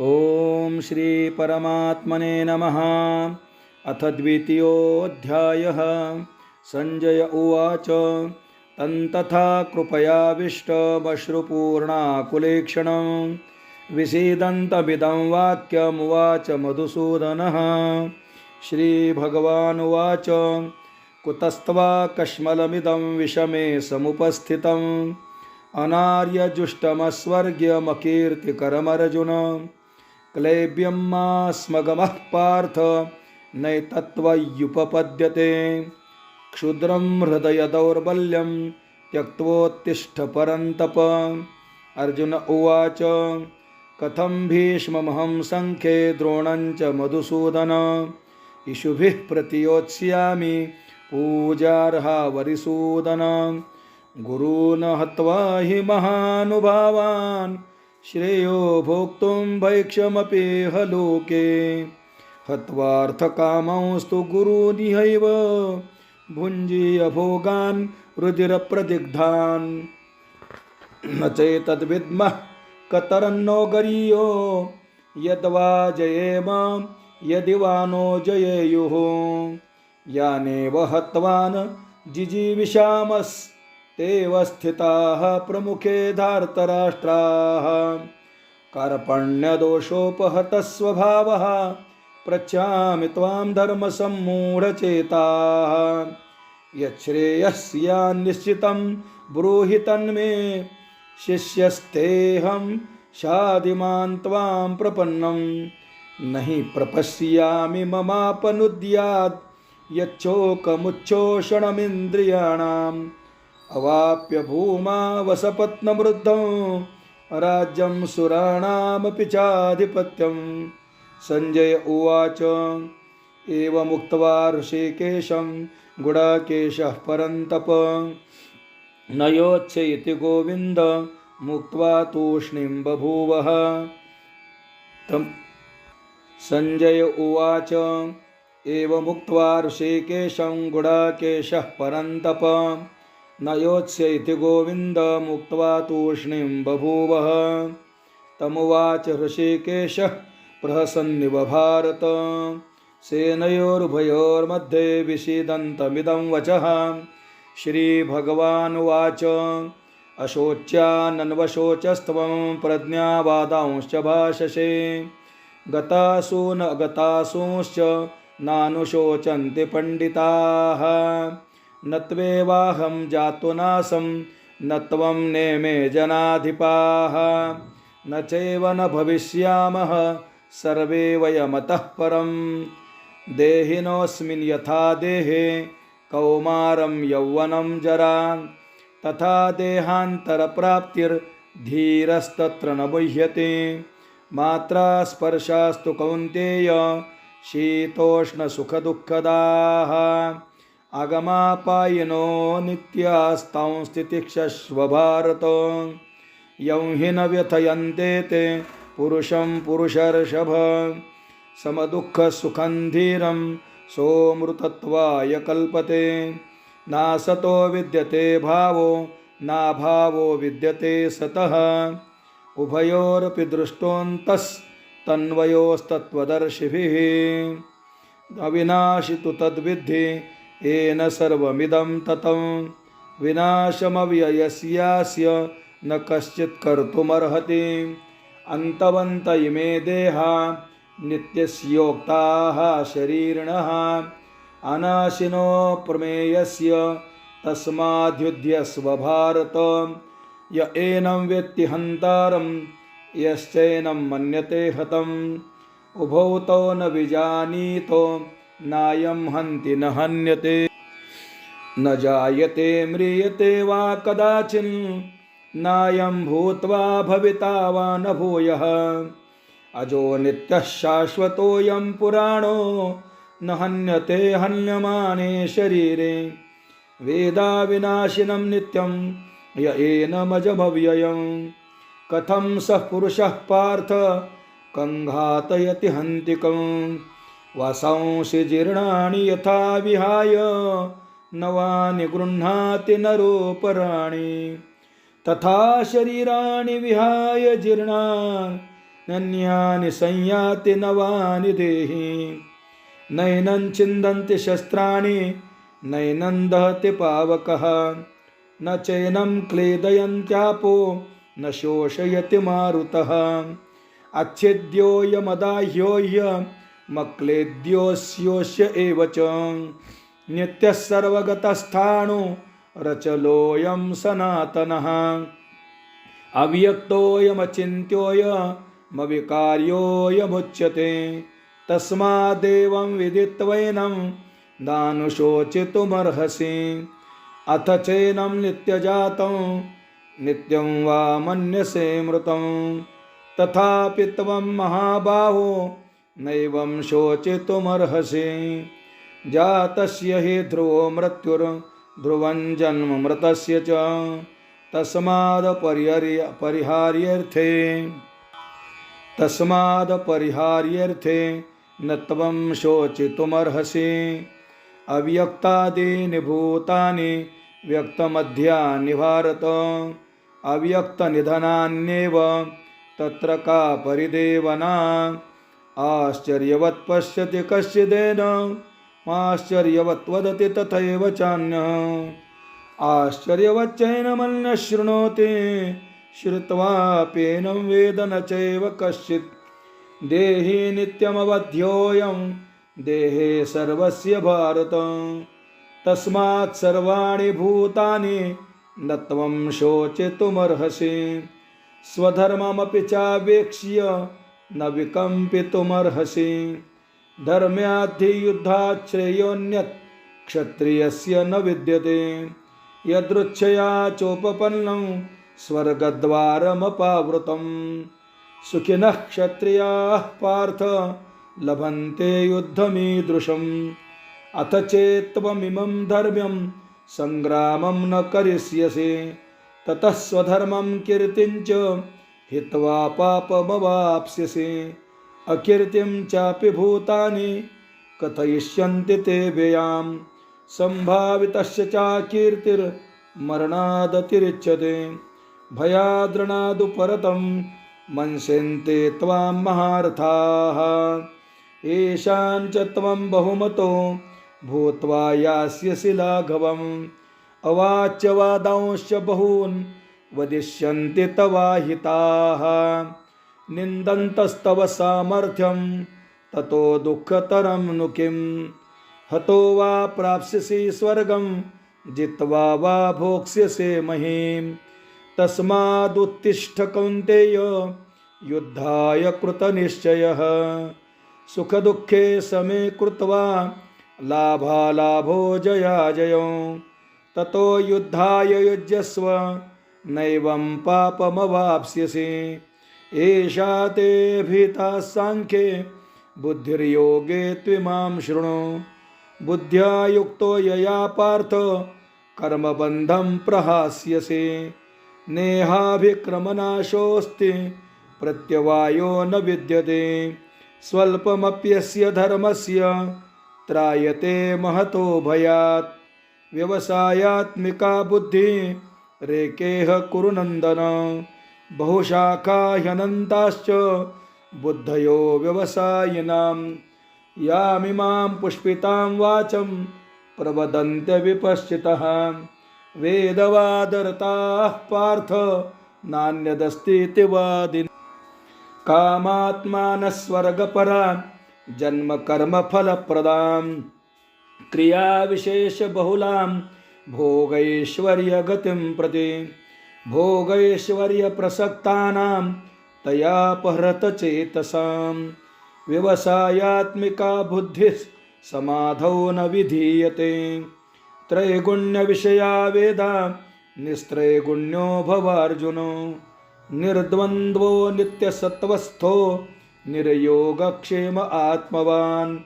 ॐ श्रीपरमात्मने नमः। अथ द्वितीयोऽध्यायः। सञ्जय उवाच। तन्तथा कृपयाविष्टमश्रुपूर्णाकुलेक्षणं विसीदन्तमिदं वाक्यमुवाच मधुसूदनः। श्रीभगवानुवाच कुतस्त्वा कश्मलमिदं विषमे समुपस्थितम्। अनार्यजुष्टमस्वर्ग्यमकीर्तिकरमर्जुन। क्लैब्यं मा स्मगमः पार्थ नैतत्त्वय्युपपद्यते क्षुद्रं हृदयदौर्बल्यं त्यक्त्वोत्तिष्ठ परन्तप अर्जुन उवाच कथं भीष्ममहं सङ्ख्ये द्रोणं च मधुसूदन। इषुभिः प्रतियोत्स्यामि पूजार्हा वरिसूदन। गुरून् हत्वा हि महानुभावान् श्रेयो भोक्तुं भैक्षमपेह लोके हत्वार्थकामंस्तु गुरुनिहैव भुञ्जीयभोगान् रुधिरप्रदिग्धान्। न चेतद्विद्मः कतरन्नो गरीयो यद्वा जयेम यदि वा नो जयेयुः। यानेव हत्वान् एव स्थिताः प्रमुखे धार्तराष्ट्राः। कार्पण्यदोषोपहतस्वभावः पृच्छामि त्वां धर्मसम्मूढचेताः। यच्छ्रेयस्यान्निश्चितं ब्रूहि तन्मे शिष्यस्तेऽहं शादिमान् त्वां प्रपन्नं। न हि प्रपश्यामि ममापनुद्यात् यच्छोकमुच्छोषणमिन्द्रियाणाम् अवाप्य भूमा वसपत्नवृद्धं राज्यं सुराणामपि चाधिपत्यं। सञ्जय उवाच एवमुक्त्वा ऋषिकेशं गुडाकेशः परन्तप। न योत्स्य इति गोविन्द मुक्त्वा तूष्णीं बभूवः। तं सञ्जय उवाच एवमुक्त्वा ऋषिकेशं गुडाकेशः परन्तप। न योत्स्य इति गोविन्दमुक्त्वा तूष्णीं बभूवः। तमुवाच ऋषिकेशः प्रहसन्निव भारत। सेनयोरुभयोर्मध्ये विषीदन्तमिदं वचः। श्रीभगवानुवाच अशोच्यानन्वशोचस्त्वं प्रज्ञावादांश्च भाषसे। गतासु न गतासूंश्च नानुशोचन्ति पण्डिताः। न त्वेवाहं जातु नासं न त्वं नेमे जनाधिपाः। न चैव न भविष्यामः सर्वे वयमतः परं देहिनोऽस्मिन् यथा देहे कौमारं यौवनं जरा। तथा देहान्तरप्राप्तिर्धीरस्तत्र न मुह्यते मात्रा स्पर्शास्तु कौन्तेय शीतोष्णसुखदुःखदाः आगमापायिनो नित्यास्तां स्थितिक्षस्व भारत यं हि न व्यथयन्ते ते पुरुषं पुरुषर्षभ। समदुःखसुखं धीरं सोमृतत्वाय कल्पते। नासतो विद्यते भावो नाभावो विद्यते सतः। उभयोरपि दृष्टोऽन्तस्तन्वयोस्तत्त्वदर्शिभिः अविनाशि तु तद्विद्धि येन सर्वमिदं ततं विनाशमव्ययस्यास्य न कश्चित् कर्तुमर्हति। अन्तवन्त इमे देहा नित्यस्योक्ताः शरीरिणः। अनाशिनो प्रमेयस्य तस्माद्युध्यस्व भारत य एनं वेत्ति हन्तारं यश्चैनं मन्यते हतम्। उभौ तौ न विजानीतो नायं हन्ति न हन्यते। न जायते म्रियते वा कदाचिन्। नायं भूत्वा भविता वा न भूयः। अजो नित्यः शाश्वतोऽयं पुराणो। न हन्यते हन्यमाने शरीरे। वेदाविनाशिनं नित्यं य एनमजभव्ययं कथं सः पुरुषः पार्थ कङ्घातयति हन्तिकम्। वसंसि जीर्णानि यथा विहाय नवानि गृह्णाति नरोपराणि तथा शरीराणि विहाय जीर्णान् नन्यानि संयाति नवानि देहि। नैनं छिन्दन्ति शस्त्राणि नैनं दहति पावकः। न चैनं क्लेदयन्त्यापो न शोषयति मारुतः। मक्लेद्योस्योष्य एव च नित्यः सर्वगतस्थाणु रचलोऽयं सनातनः। अव्यक्तोऽयमचिन्त्योऽयमविकार्योऽयमुच्यते तस्मादेवं विदित्वैनं दानुशोचितुमर्हसि। अथ चैनं नित्यजातं नित्यं वा मन्यसे मृतं। तथापि त्वं महाबाहो नैवं शोचितुमर्हसि। जातस्य हि ध्रुवो मृत्युर्ध्रुवं जन्म मृतस्य च। तस्मादपरिहर्य परिहार्यर्थे। तस्मादपरिहार्यर्थे न त्वं शोचितुमर्हसि। अव्यक्तादीनि भूतानि व्यक्तमध्यानि भारत अव्यक्तनिधनान्येव तत्र का परिदेवना। आश्चर्यवत् पश्यति कश्चिदेन आश्चर्यवत् वदति तथैव चान्यः। आश्चर्यवच्चैनमन्यः शृणोति श्रुत्वाप्येनं वेद न चैव कश्चित्। देहि नित्यमवध्योऽयं देहे सर्वस्य भारत। तस्मात् सर्वाणि भूतानि न त्वं शोचितुमर्हसि। स्वधर्ममपि चावेक्ष्य न विकम्पितुमर्हसि। धर्म्याद्धियुद्धात् श्रेयोऽन्यत् क्षत्रियस्य न विद्यते। यदृच्छया चोपपन्नं स्वर्गद्वारमपावृतं सुखिनः क्षत्रियाः पार्थ लभन्ते युद्धमीदृशम्। अथ चेत्त्वमिमं धर्म्यं सङ्ग्रामं न करिष्यसि। ततः स्वधर्मं कीर्तिं च हित्वा पापमवाप्स्यसि। अकीर्तिं चापि भूतानि। कथयिष्यन्ति ते व्ययां। सम्भावितस्य चाकीर्तिर्मरणादतिरिच्यते। भयाद्रणादुपरतं मन्स्यन्ते त्वां महारथाः। येषां च त्वं बहुमतो। भूत्वा यास्यसि लाघवम्। अवाच्यवादांश्च बहून्। वदिष्यन्ति तवाहिताः निन्दन्तस्तव सामर्थ्यं ततो दुःखतरं नु किं हतो वा प्राप्स्यसि स्वर्गं जित्वा वा भोक्ष्यसे महीं। तस्मादुत्तिष्ठ कौन्तेय युद्धाय कृतनिश्चयः। सुखदुःखे समे कृत्वा लाभालाभो जयाजयो। ततो युद्धाय युज्यस्व नैवं पापमवाप्स्यसि। एषा ते भीता साङ्ख्ये बुद्धिर्योगे त्विमां शृणु। बुद्ध्या युक्तो यया पार्थ कर्मबन्धं प्रहास्यसि। नेहाभिक्रमनाशोऽस्ति प्रत्यवायो न विद्यते। स्वल्पमप्यस्य धर्मस्य त्रायते महतो भयात्। व्यवसायात्मिका बुद्धिः रेकेह कुरुनंदन। बहुशाखा ह्यनंताश्च बुद्धयो व्यवसायिनां यामिमां पुष्पितां वाचं प्रवदन्त्यविपश्चितः वेदवादरताः पार्थ नान्यदस्तीति वादिन् कामात्मानस्वर्गपरा जन्मकर्मफलप्रदां क्रियाविशेषबहुलां भोगैश्वर्यगतिं प्रति भोगैश्वर्यप्रसक्तानां तयापहृतचेतसां व्यवसायात्मिका बुद्धिः समाधौ न विधीयते। त्रैगुण्यविषया वेदा निस्त्रैगुण्यो भवार्जुनो। निर्द्वन्द्वो नित्यसत्त्वस्थो निर्योगक्षेम आत्मवान्।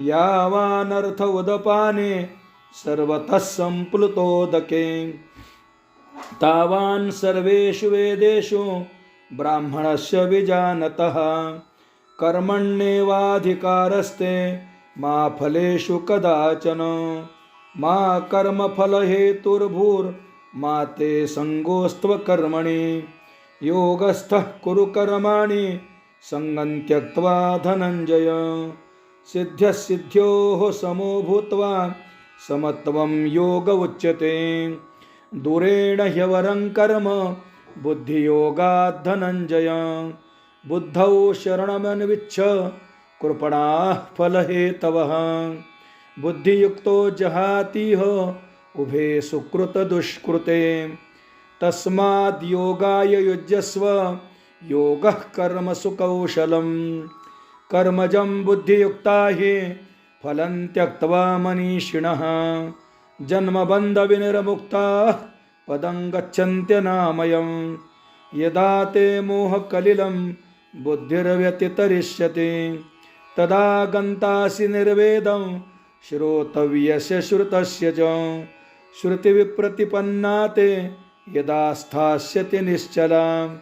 यावानर्थ उदपाने सर्वतः सम्प्लुतोदके तावान् सर्वेषु वेदेषु ब्राह्मणस्य विजानतः। कर्मण्येवाधिकारस्ते मा फलेषु कदाचन। मा कर्मफलहेतुर्भूर्मा ते सङ्गोस्त्वकर्मणि योगस्थः कुरु कर्माणि सङ्गं त्यक्त्वा धनञ्जय। सिद्ध्यसिद्ध्योः समो भूत्वा समत्वं योग उच्यते दूरेण ह्यवरं कर्म बुद्धियोगात् धनञ्जय बुद्धौ शरणमन्विच्छ कृपणाः फलहेतवः। बुद्धियुक्तो जहातिह उभे सुकृतदुष्कृते। तस्माद् योगाय युज्यस्व योगः कर्मसुकौशलं कर्मजं बुद्धियुक्ता हि फलं त्यक्त्वा मनीषिणः। जन्मबन्धविनिर्मुक्ताः पदं गच्छन्त्यनामयं यदा ते मोहकलिलं बुद्धिर्व्यतितरिष्यति। तदा गन्तासि निर्वेदं श्रोतव्यस्य श्रुतस्य च। श्रुतिविप्रतिपन्ना ते यदा स्थास्यति निश्चला।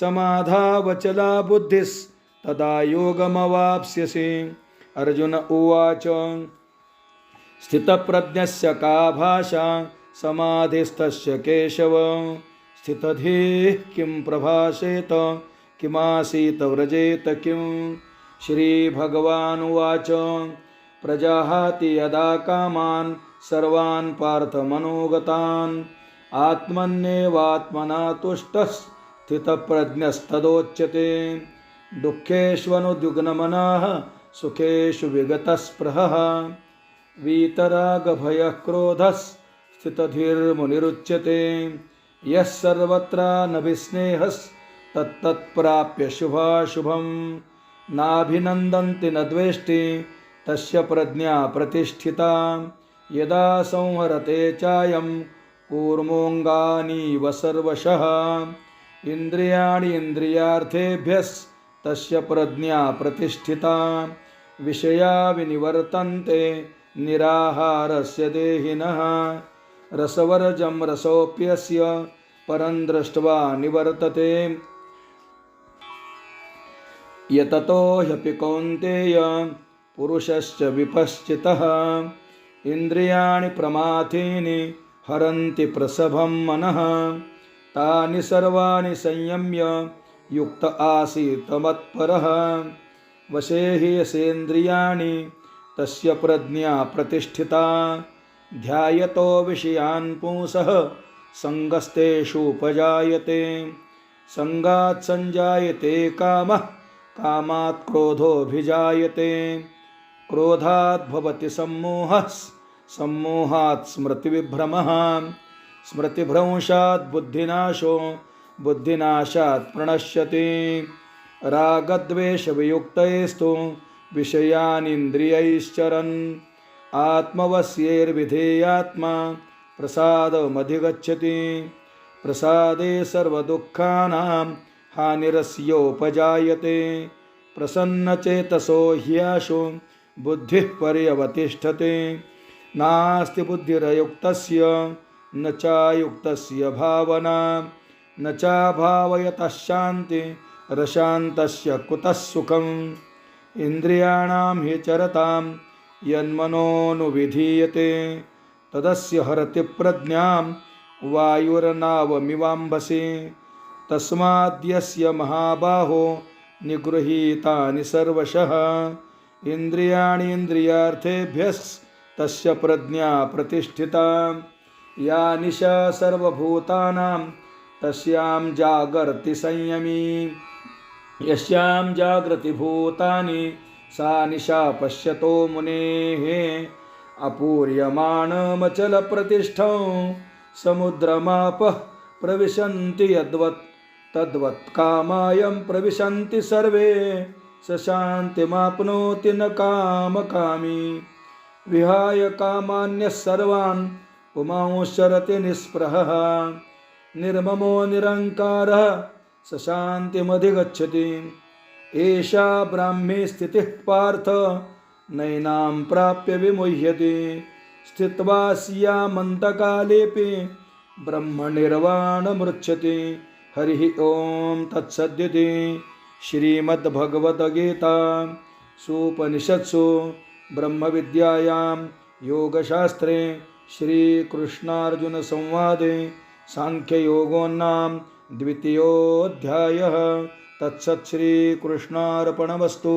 समाधावचला बुद्धिस्तदा योगमवाप्स्यसि। अर्जुन उवाच स्थितप्रज्ञस्य का भाषा? समाधिस्थस्य केशव। स्थितधीः किं प्रभाषेत? किमासीत व्रजेत किं? श्रीभगवानुवाच प्रजाहाति यदा कामान् सर्वान् पार्थमनोगतान् आत्मन्येवात्मना तुष्टः स्थितप्रज्ञस्तदोच्यते। दुःखेष्वनुद्युग्नमनः सुखेषु विगतस्पृहः वीतरागभयः क्रोधः स्थितधीर्मुनिरुच्यते यः सर्वत्रानभिस्नेहस्तत्तत्प्राप्य शुभाशुभं नाभिनन्दन्ति न द्वेष्टि तस्य प्रज्ञा प्रतिष्ठिता। यदा संहरते चायं कूर्मोऽङ्गानीव सर्वशः इन्द्रियाणि इन्द्रियार्थेभ्यस्तस्य प्रज्ञा प्रतिष्ठिता। विषया विनिवर्तन्ते निराहारस्य देहिनः। रसवर्जं रसोऽप्यस्य परं दृष्ट्वा निवर्तते। यततो ह्यपि कौन्तेय पुरुषश्च विपश्चितः। इन्द्रियाणि प्रमाथीनि हरन्ति प्रसभं मनः। तानि सर्वाणि संयम्य युक्त आसीत् मत्परः वशे हि यसेन्द्रियाणि तस्य प्रज्ञा प्रतिष्ठिता। ध्यायतो विषयान् पुंसः सङ्गस्तेषूपजायते सङ्गात् सञ्जायते कामः कामात् क्रोधोऽभिजायते। क्रोधात् भवति सम्मोहः सम्मोहात् स्मृतिविभ्रमः। स्मृतिभ्रंशात् बुद्धिनाशो बुद्धिनाशात् प्रणश्यति। रागद्वेषवियुक्तैस्तु विषयानिन्द्रियैश्चरन्। आत्मवस्यैर्विधेयात्मा प्रसादमधिगच्छति। प्रसादे सर्वदुःखानां हानिरस्योपजायते। प्रसन्नचेतसो ह्याशु बुद्धिः पर्यवतिष्ठते। नास्ति बुद्धिरयुक्तस्य न चायुक्तस्य भावना। न चाभावयतः शान्ति रशान्तस्य कुतः सुखम्? इन्द्रियाणां हि चरतां यन्मनोऽनुविधीयते। तदस्य हरति प्रज्ञां वायुर्नावमिवाम्भसि। तस्माद्यस्य महाबाहो निगृहीतानि सर्वशः। इन्द्रियाणि इन्द्रियार्थेभ्यस्तस्य प्रज्ञा प्रतिष्ठिता। या निशा सर्वभूतानां तस्यां जागर्ति संयमी। यस्यां जागृतिभूतानि सा निशा पश्यतो मुनेः अपूर्यमाणमचलप्रतिष्ठौ समुद्रमापः प्रविशन्ति यद्वत् तद्वत् कामायं प्रविशन्ति सर्वे स शान्तिमाप्नोति न कामकामी। विहाय कामान्यः सर्वान् पुमांशरति निःस्पृहः निर्ममो निरङ्कारः सशांतीमध्ये शान्तिमधिगच्छति एषा ब्राह्मी स्थितिः पार्थ नैनां प्राप्य विमुह्यति। स्थित्वा स्यामन्तकालेऽपि ब्रह्मनिर्वाणमृच्छति। हरिः ॐ तत्सद्यते। श्रीमद्भगवद्गीता। सुपनिषत्सु ब्रह्मविद्यायां योगशास्त्रे श्रीकृष्णार्जुनसंवादे साङ्ख्ययोगो नाम द्वितीयोऽध्यायः. तत्सत् श्रीकृष्णार्पणमस्तु.